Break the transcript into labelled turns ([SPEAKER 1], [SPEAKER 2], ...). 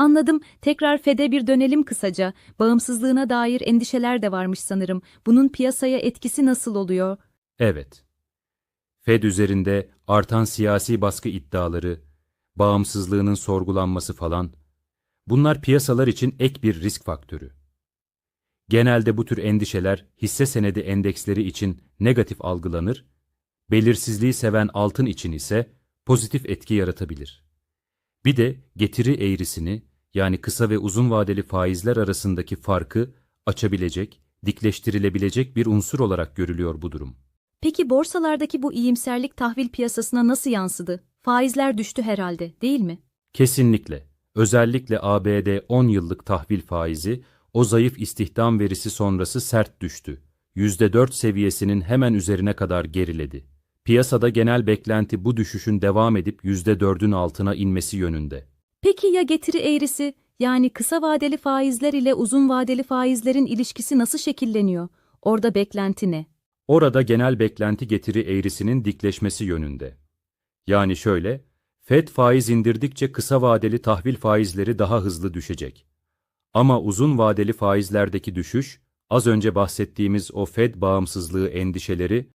[SPEAKER 1] Anladım. Tekrar FED'e bir dönelim kısaca. Bağımsızlığına dair endişeler de varmış sanırım. Bunun piyasaya etkisi nasıl oluyor?
[SPEAKER 2] Evet. Fed üzerinde artan siyasi baskı iddiaları, bağımsızlığının sorgulanması falan, bunlar piyasalar için ek bir risk faktörü. Genelde bu tür endişeler hisse senedi endeksleri için negatif algılanır, belirsizliği seven altın için ise pozitif etki yaratabilir. Bir de getiri eğrisini yani kısa ve uzun vadeli faizler arasındaki farkı açabilecek, dikleştirilebilecek bir unsur olarak görülüyor bu durum.
[SPEAKER 1] Peki borsalardaki bu iyimserlik tahvil piyasasına nasıl yansıdı? Faizler düştü herhalde, değil mi?
[SPEAKER 2] Kesinlikle. Özellikle ABD 10 yıllık tahvil faizi o zayıf istihdam verisi sonrası sert düştü. %4 seviyesinin hemen üzerine kadar geriledi. Piyasada genel beklenti bu düşüşün devam edip %4'ün altına inmesi yönünde.
[SPEAKER 1] Peki ya getiri eğrisi, yani kısa vadeli faizler ile uzun vadeli faizlerin ilişkisi nasıl şekilleniyor? Orada beklenti ne?
[SPEAKER 2] Orada genel beklenti getiri eğrisinin dikleşmesi yönünde. Yani şöyle, Fed faiz indirdikçe kısa vadeli tahvil faizleri daha hızlı düşecek. Ama uzun vadeli faizlerdeki düşüş, az önce bahsettiğimiz o Fed bağımsızlığı endişeleri